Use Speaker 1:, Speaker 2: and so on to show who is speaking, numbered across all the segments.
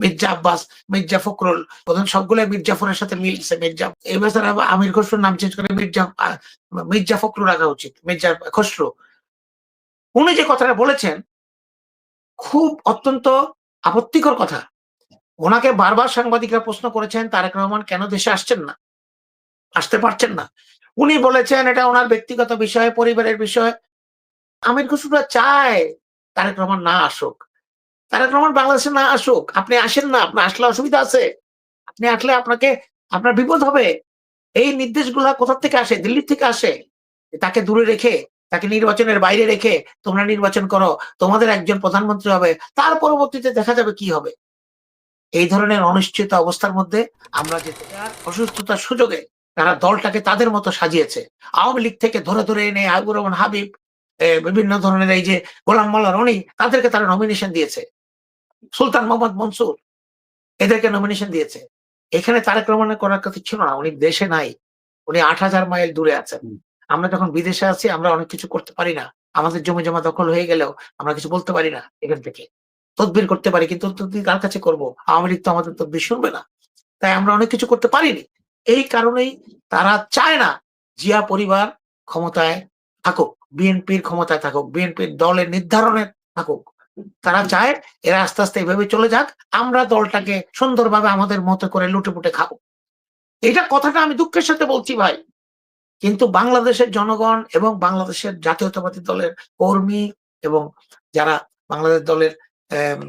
Speaker 1: মির্জা আব্বাস, মির্জা ফখরুল, প্রধান সবগুলো মির্জাফরের সাথে মিলছে, মির্জা এই বছর আমির খসরুর নাম চেঞ্জ করে মির্জা মির্জা ফখরুল রাখা উচিত, মির্জা খসরু। উনি যে কথাটা বলেছেন, খুব অত্যন্ত আপত্তিকর কথা। ওনাকে বারবার সাংবাদিকরা প্রশ্ন করেছেন, তারেক রহমান কেন দেশে আসছেন না? আসতে পারছেন না। উনি বলেছেন, এটা ওনার ব্যক্তিগত বিষয়, পরিবারের বিষয়। আমির খসরুরা চায় তারেক রহমান না আসুক। তারেক রহমান বাংলাদেশে না আসুক, আপনি আসেন না, আপনার আসলে অসুবিধা আছে। আপনি আসলে আপনাকে, আপনার বিপদ হবে। এই নির্দেশগুলা কোথা থেকে আসে? দিল্লির থেকে আসে। তাকে দূরে রেখে, তাকে নির্বাচনের বাইরে রেখে তোমরা নির্বাচন করো। তোমাদের একজন প্রধানমন্ত্রী হবে। তার পরবর্তীতে দেখা যাবে কি হবে? এই ধরনের অনিশ্চিত অবস্থার মধ্যে আমরা যে অসুস্থতার সুযোগে তারা দলটাকে তাদের মতো সাজিয়েছে। আওয়ামী লীগ থেকে ধরে ধরে এনে আবুর রহমান হাবিব বিভিন্ন ধরনের এই যে গোলাম মোল্লা রনি তাদেরকে তারা নমিনেশন দিয়েছে। সুলতান মোহাম্মদ মনসুর এদেরকে নমিনেশন দিয়েছে। এখানে তারেক রহমানের করার কথা ছিল না উনি দেশে নাই উনি আট হাজার মাইল দূরে আছেন। আমরা যখন বিদেশে আছি আমরা অনেক কিছু করতে পারি না। আমাদের জমি জমা দখল হয়ে গেলেও আমরা কিছু বলতে পারি না এখান থেকে। তদবির করতে পারি কিন্তু তদবির কার কাছে করব? আওয়ামী লীগ তো আমাদের তদবির শুনবে না। তাই আমরা অনেক কিছু করতে পারিনি। এই কারণেই তারা চায় না জিয়া পরিবার ক্ষমতায় থাকুক বিএনপির ক্ষমতায় থাকুক বিএনপির দলের নির্ধারণে থাকুক। তারা চায় এরা আস্তে আস্তে এভাবে চলে যাক আমরা দলটাকে সুন্দরভাবে আমাদের মতো করে লুটে পুটে খাব। এটা কথাটা আমি দুঃখের সাথে বলছি ভাই। কিন্তু বাংলাদেশের জনগণ এবং বাংলাদেশের জাতীয়তাবাদী দলের কর্মী এবং যারা বাংলাদেশ দলের আম,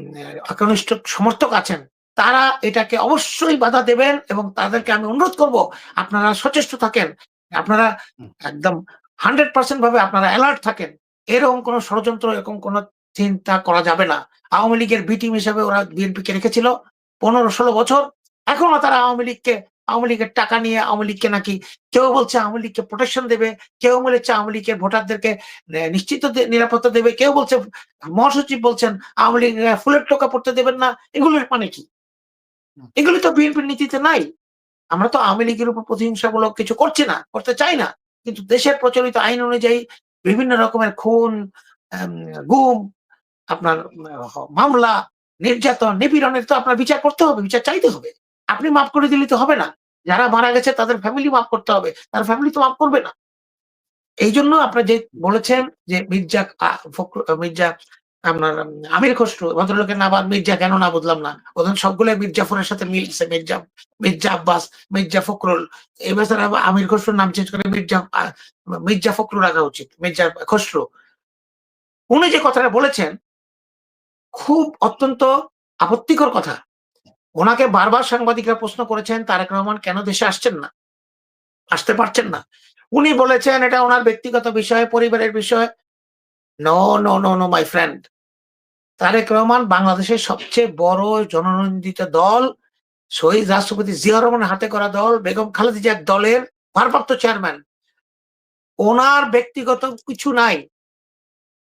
Speaker 1: একনিষ্ঠ সমর্থক আছেন তারা এটাকে অবশ্যই বাধা দেবেন এবং তাদেরকে আমি অনুরোধ করব আপনারা সচেষ্ট থাকেন। আপনারা একদম হান্ড্রেড পার্সেন্ট ভাবে আপনারা অ্যালার্ট থাকেন। এরকম কোনো ষড়যন্ত্র এরকম কোনো চিন্তা করা যাবে না। আওয়ামী লীগের বি টিম হিসেবে ওরা বিএনপিকে রেখেছিল পনেরো ষোলো বছর। এখনও তারা আওয়ামী লীগকে, আওয়ামী লীগের টাকা নিয়ে আওয়ামী লীগকে নাকি কেউ বলছে আওয়ামী লীগকে প্রোটেকশন দেবে, কেউ বলেছে আওয়ামী লীগের ভোটারদেরকে নিশ্চিত নিরাপত্তা দেবে, কেউ বলছে, মহাসচিব বলছেন আওয়ামী লীগ ফুলের টোকা পড়তে দেবেন না। এগুলোর মানে কি? এগুলি তো বিএনপির নীতিতে নাই। আমরা তো আওয়ামী লীগের উপর প্রতিহিংসামূলক কিছু করছি না, করতে চাই না। কিন্তু দেশের প্রচলিত আইন অনুযায়ী বিভিন্ন রকমের খুন গুম আপনার মামলা, নির্যাতন, নিপীড়নের তো আপনার বিচার করতে হবে, বিচার চাইতে হবে। আপনি মাফ করে দিলে তো হবে না। যারা মারা গেছে তাদের ফ্যামিলি মাফ করতে হবে, তার ফ্যামিলি তো মাফ করবে না। এই জন্য আপনার যে বলেছেন যে মির্জা মির্জা, আপনার আমির খসরু, ভদ্রলোকের নাম আর মির্জা কেন না বুঝলাম না। ওদের সবগুলো মির্জাফরের সাথে মিলছে, মির্জা মির্জা আব্বাস, মির্জা ফখরুল। এই বছর আমির খসরুর নাম চেঞ্জ করে মির্জা মির্জা ফখরু রাখা উচিত, মির্জা খসরু। উনি যে কথাটা বলেছেন খুব অত্যন্ত আপত্তিকর কথা। ওনাকে বারবার সাংবাদিকরা প্রশ্ন করেছেন, তারেক রহমান কেন দেশে আসছেন না? আসতে পারছেন না। উনি বলেছেন, এটা ওনার ব্যক্তিগত বিষয়ে, পরিবারের বিষয়। No no no no my friend Tarique Rahman বাংলাদেশের সবচেয়ে বড় জননন্দিত দল, শহীদ রাষ্ট্রপতি জিয়া রহমানের হাতে করা দল, বেগম খালেদা জিয়ার দলের ভারপ্রাপ্ত চেয়ারম্যান। ওনার ব্যক্তিগত কিছু নাই।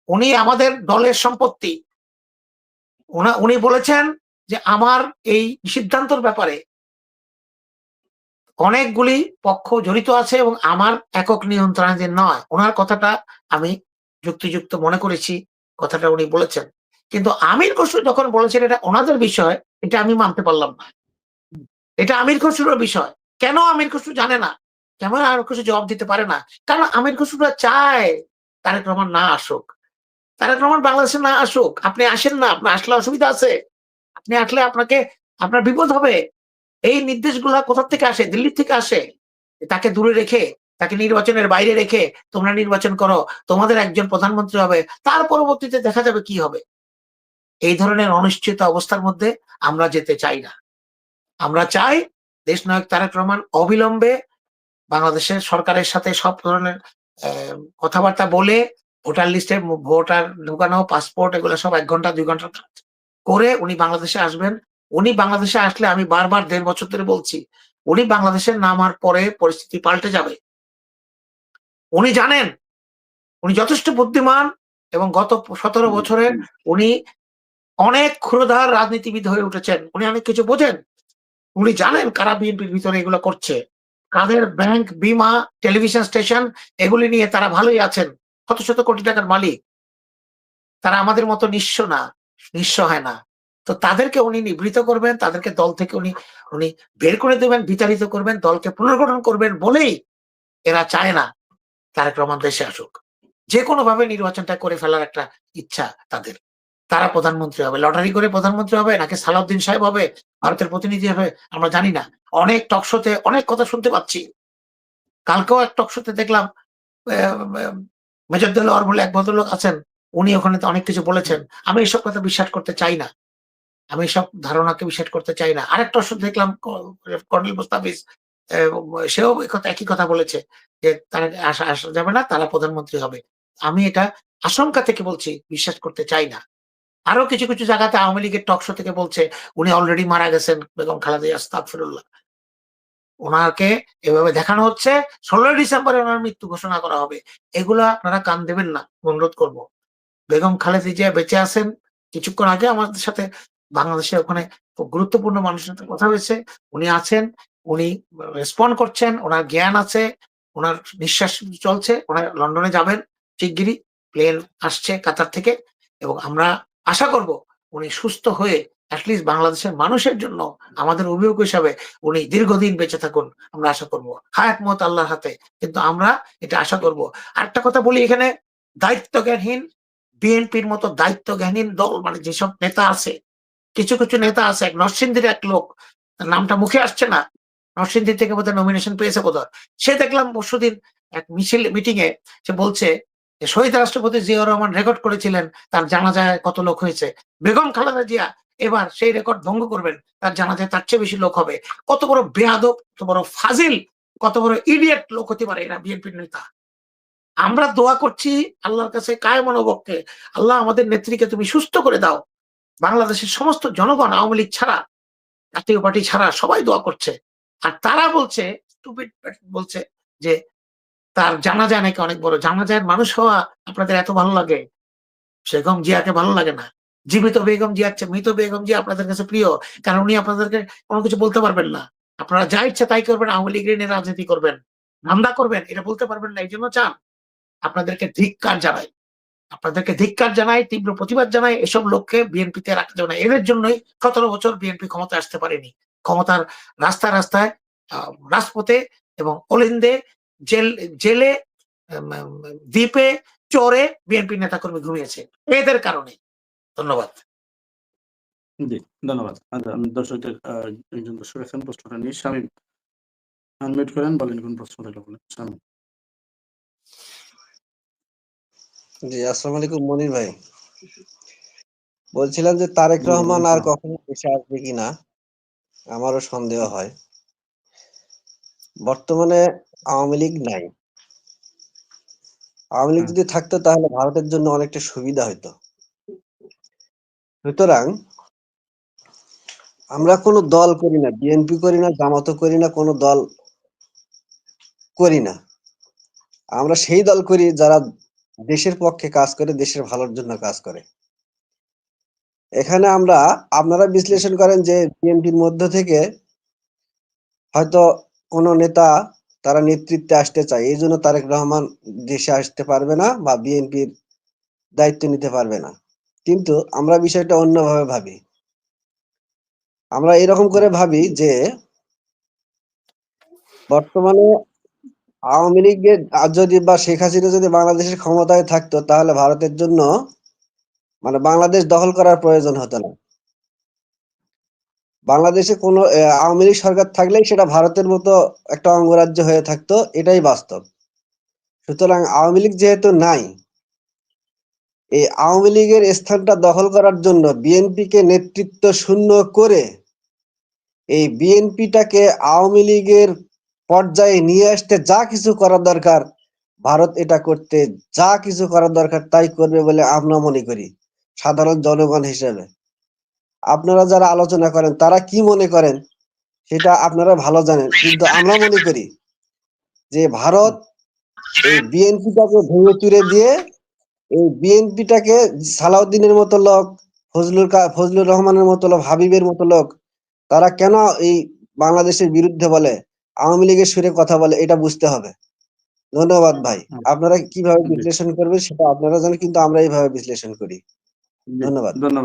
Speaker 1: উনি আমাদের দলের সম্পত্তি। উনি বলেছেন যে আমার এই সিদ্ধান্তর ব্যাপারে অনেকগুলি পক্ষ জড়িত আছে এবং আমার একক নিয়ন্ত্রণাধীন নয়, ওনার কথাটা আমি যুক্তিযুক্ত মনে করেছি, কথাটা উনি বলেছেন। কিন্তু আমির খসরু যখন বলেছেন এটা ওনাদের বিষয়, এটা আমি মানতে পারলাম না। এটা আমির খসরুর বিষয়। কেন আমির খসরু জানে না? কেমন আমির খসরু জবাব দিতে পারে না? কারণ আমির খসরুরা চায় তারেক রহমান না আসুক। তারেক রহমান বাংলাদেশে না আসুক, আপনি আসেন না, আপনার আসলে অসুবিধা আছে। আপনি আসলে আপনাকে, আপনার বিপদ হবে। এই নির্দেশগুলা কোথা থেকে আসে? দিল্লি থেকে আসে। তাকে দূরে রেখে, তাকে নির্বাচনের বাইরে রেখে তোমরা নির্বাচন করো, তোমাদের একজন প্রধানমন্ত্রী হবে, তার পরবর্তীতে দেখা যাবে কি হবে? এই ধরনের অনিশ্চিত অবস্থার মধ্যে আমরা যেতে চাই না। আমরা চাই দেশ নায়ক তারেক রহমান অবিলম্বে বাংলাদেশের সরকারের সাথে সব ধরনের কথাবার্তা বলে ভোটার লিস্টে ভোটার ঢুকানো পাসপোর্ট এগুলো সব এক ঘণ্টা দুই ঘণ্টা করে উনি বাংলাদেশে আসবেন। উনি বাংলাদেশে আসলে আমি বারবার দেড় বছর ধরে বলছি উনি বাংলাদেশে নামার পরে পরিস্থিতি পাল্টে যাবে। উনি জানেন উনি যথেষ্ট বুদ্ধিমান এবং গত সতেরো বছরে উনি অনেক ক্ষুরধার রাজনীতিবিদ হয়ে উঠেছেন। উনি অনেক কিছু বোঝেন। উনি জানেন কারা বিএনপির ভিতরে এগুলো করছে। কাদের ব্যাংক বিমা টেলিভিশন স্টেশন এগুলি নিয়ে তারা ভালোই আছেন। শত শত কোটি টাকার মালিক? তারা আমাদের মতো নিঃস্ব না, নিঃস্ব হয় না। তো তাদেরকে উনি নিবৃত করবেন, তাদেরকে দল থেকে উনি উনি বের করে দেবেন, বিতাড়িত করবেন, দলকে পুনর্গঠন করবেন বলেই এরা চায় না তারেক রহমান দেশে আসুক। যে কোনো ভাবে নির্বাচনটা করে ফেলার একটা ইচ্ছা তাদের। তারা প্রধানমন্ত্রী হবে, লটারি করে প্রধানমন্ত্রী হবে, নাকি সালাউদ্দিন সাহেব হবে, ভারতের প্রতিনিধি হবে, আমরা জানি না। অনেক টকশোতে অনেক কথা শুনতে পাচ্ছি। কালকেও এক টকশোতে দেখলাম মেজর দেলোয়ার বলে এক ভদ্রলোক আছেন, উনি ওখানে তো অনেক কিছু বলেছেন। আমি এসব কথা বিশ্বাস করতে চাই না। আমি এসব ধারণাকে বিশ্বাস করতে চাই না। আরেকটা ওষুধ দেখলাম কর্নেল মুস্তাফিজ সেও একই কথা বলেছে যে তারা আসা আসা যাবে না, তারা প্রধানমন্ত্রী হবে। আমি এটা আশঙ্কা থেকে বলছি, বিশ্বাস করতে চাই না। আরও কিছু কিছু জায়গাতে আওয়ামী লীগের টকশো থেকে বলছে, উনি অলরেডি মারা গেছেন, বেগম খালেদা আস্তাগফিরুল্লাহ। ওনাকে এভাবে দেখানো হচ্ছে। ষোলোই ডিসেম্বরে ওনার মৃত্যু ঘোষণা করা হবে। এগুলো আপনারা কান দেবেন না অনুরোধ করব। বেগম খালেদা জিয়া বেঁচে আছেন। কিছুক্ষণ আগে আমাদের সাথে বাংলাদেশে ওখানে খুব গুরুত্বপূর্ণ মানুষের সাথে কথা হয়েছে। উনি আছেন, উনি রেসপন্ড করছেন, ওনার জ্ঞান আছে, ওনার নিঃশ্বাস চলছে, ওনার লন্ডনে যাবেন, শিগগিরই। প্লেন আসছে কাতার থেকে এবং আমরা আশা করব উনি সুস্থ হয়ে অ্যাটলিস্ট বাংলাদেশের মানুষের জন্য, আমাদের অভিভাবক হিসাবে উনি দীর্ঘদিন বেঁচে থাকুন, আমরা আশা করব। হায়াত মত আল্লাহর হাতে, কিন্তু আমরা এটা আশা করব। আরেকটা কথা বলি এখানে দায়িত্ব জ্ঞানহীন বিএনপির মতো দায়িত্ব জ্ঞানহীন দল মানে যেসব নেতা আছে, কিছু কিছু নেতা আছে, এক নরসিংদীর এক লোক নামটা মুখে আসছে না নরসিংদী থেকে বোধহয় নমিনেশন পেয়েছে বোধহয়। সে দেখলাম পরশুদিন এক মিছিল মিটিং এ, সে বলছে শহীদ রাষ্ট্রপতি জিয়াউর রহমান রেকর্ড করেছিলেন, তার জানা যায় কত লোক হয়েছে। বেগম খালেদা জিয়া এবার সেই রেকর্ড ভঙ্গ করবেন, তার জানাজায় তার চেয়ে বেশি লোক হবে। কত বড় বেয়াদব, কত বড় ফাজিল, কত বড় ইডিয়েট লোক হতে পারে এরা বিএনপির নেতা। আমরা দোয়া করছি আল্লাহর কাছে কায় মনোবককে আল্লাহ আমাদের নেত্রীকে তুমি সুস্থ করে দাও। বাংলাদেশের সমস্ত জনগণ, আওয়ামী লীগ ছাড়া, জাতীয় পার্টি ছাড়া সবাই দোয়া করছে। আর তারা বলছে বলছে যে, তার জানা যায় নাকি অনেক বড়। জানা যায় মানুষ হওয়া আপনাদের এত ভালো লাগে? বেগম জিয়াকে ভালো লাগে না? জীবিত বেগম জিয়া আছে মৃত বেগম জিয়া আপনাদের কাছে প্রিয়, কারণ উনি আপনাদেরকে কোনো কিছু বলতে পারবেন না। আপনারা যা ইচ্ছা তাই করবেন, আওয়ামী লীগের নিয়ে রাজনীতি করবেন ধান্দা করবেন, এটা বলতে পারবেন না এই জন্য চান আপনাদেরকে ধিক্কার জানাই। আপনাদেরকে ধিক্কার জানাই, তীব্র প্রতিবাদ জানাই, এসব লোককে বিএনপিতে রাখতে না। এদের জন্যই সতেরো বছর বিএনপি ক্ষমতা আসতে পারেনি। ক্ষমতার রাস্তায় রাস্তায় রাজপথে এবং অলিন্দে, জেল, জেলে দ্বীপে, চরে বিএনপি নেতাকর্মী ঘুমিয়েছে। এদের কারণে। ধন্যবাদ।
Speaker 2: জি ধন্যবাদ। আচ্ছা, আমি দর্শকদের একজন দর্শক আছেন প্রশ্নটা নিয়ে স্বামী আনমিউট করেন বলেন কোন প্রশ্ন রইল বলেন স্বামী।
Speaker 3: জি আসসালামু আলাইকুম মনির ভাই। বলছিলাম যে তারেক রহমান আর কখনো দেশে আসবে কিনা আমারও সন্দেহ হয়। বর্তমানে আওয়ামী লীগ নাই। আওয়ামী লীগ যদি থাকতো তাহলে ভারতের জন্য অনেকটা সুবিধা হতো সুতরাং আমরা কোনো দল করি না বিএনপি করি না, জামাতও করি না, কোনো দল করি না। আমরা সেই দল করি যারা দেশের পক্ষে কাজ করে, দেশের ভালোর জন্য কাজ করে। এখানে আমরা, আপনারা বিশ্লেষণ করেন যে বিএনপির মধ্য থেকে হয়তো কোনো নেতা তারা নেতৃত্বে আসতে চায়, এই জন্য তারেক রহমান দেশে আসতে পারবে না বা বিএনপির দায়িত্ব নিতে পারবে না। কিন্তু আমরা বিষয়টা অন্যভাবে ভাবি। আমরা এরকম করে ভাবি যে, বর্তমানে আওয়ামী লীগের যদি বা শেখ হাসিনা যদি বাংলাদেশের ক্ষমতায় থাকতো, তাহলে ভারতের জন্য মানে বাংলাদেশ দখল করার প্রয়োজন হতো না। বাংলাদেশে কোনো আওয়ামী লীগ সরকার থাকলেই সেটা ভারতের মতো একটা অঙ্গরাজ্য হয়ে থাকতো, এটাই বাস্তব। সুতরাং আওয়ামী লীগ যেহেতু নাই এই আওয়ামী লীগের স্থানটা দখল করার জন্য বিএনপিকে নেতৃত্ব শূন্য করে এই বিএনপিটাকে আওয়ামী লীগের পর্যায়ে নিয়ে আসতে যা কিছু করার দরকার, ভারত এটা করতে যা কিছু করার দরকার তাই করবে বলে আমরা মনে করি, সাধারণ জনগণ হিসেবে। আপনারা যারা আলোচনা করেন, তারা কি মনে করেন সেটা আপনারা ভালো জানেন, কিন্তু আমরা মনে করি যে ভারত এই বিএনপিটাকে ভেঙে চুরে দিয়ে এই বিএনপিটাকে সালাউদ্দিনের মতো লোক ফজলুর ফজলুর রহমানের মতো লোক হাবিবের মতো লোক তারা কেন এই বাংলাদেশের বিরুদ্ধে বলে আওয়ামী লীগের সুরে কথা বলে এটা বুঝতে হবে। ধন্যবাদ ভাই। আপনারা কীভাবে বিশ্লেষণ করবেন সেটা আপনারা জানেন কিন্তু আমরা এইভাবে বিশ্লেষণ করি। ধন্যবাদ।
Speaker 2: ধন্যবাদ।